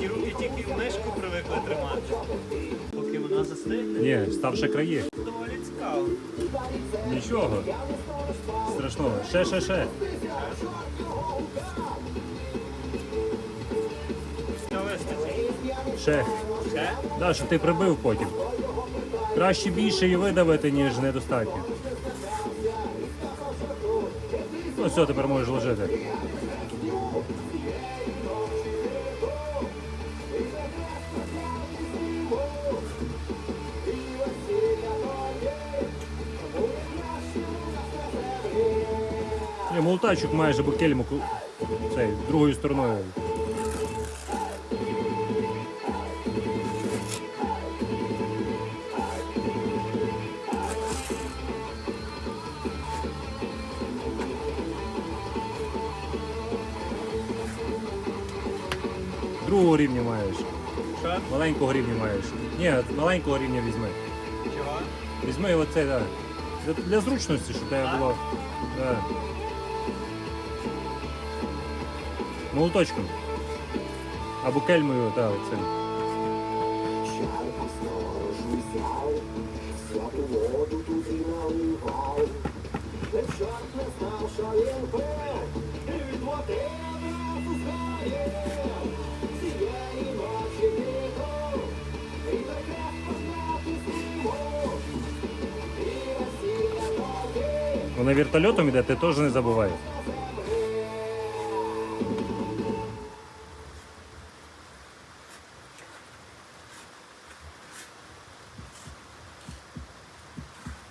Ті руки тільки мишку привикли тримати. Поки вона застигне. Ні, ставши краї. Доволі цікаво. Нічого. Страшного. Ще, ще, ще. Що вистачить? Ще. Ще? Да, щоб ти прибив потім. Краще більше і видавити, ніж недостатньо. Ну все, тепер можеш лежати. Ні, молотачок майже бо кельму ку- цей, другою стороною. Другого рівня маєш. Що? Маленького рівня маєш. Ні, маленького рівня візьми. Чого? Візьми оце, так. Для, для зручності, щоб тебе було. Да. Молоточком. Або кельмою, так, оцим. Чарку сторожу взяв, святу воду туди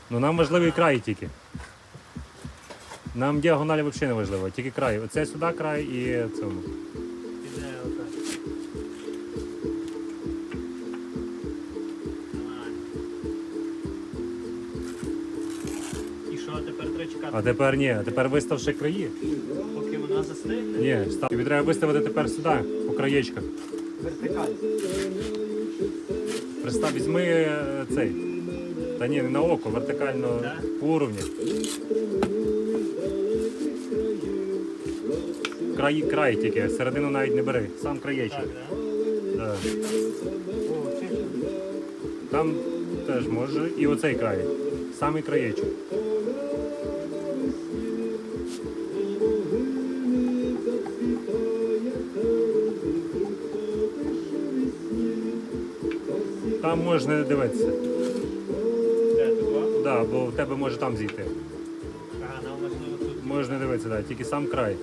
Ну нам важливий край тільки. Нам діагональ взагалі не важливо, тільки край. Оце сюди край і цьому. Отак. І що, тепер треба чекати, А тепер ні, а тепер виставши краї. поки вона застигне? Ні, став. Тобі треба виставити тепер сюди, по краєчках. Вертикаль. Пристав, візьми е, цей. Та ні, не на око, вертикально Да? по уровні. Край, край тільки, середину навіть не бери, сам краєчок. Так, да? Там теж може. І оцей край. Самий краєчок. Там можна не дивитися. Да, бо в тебе може там зійти. Ага, нам важливо тут. Можеш не дивитися, да, тільки сам край.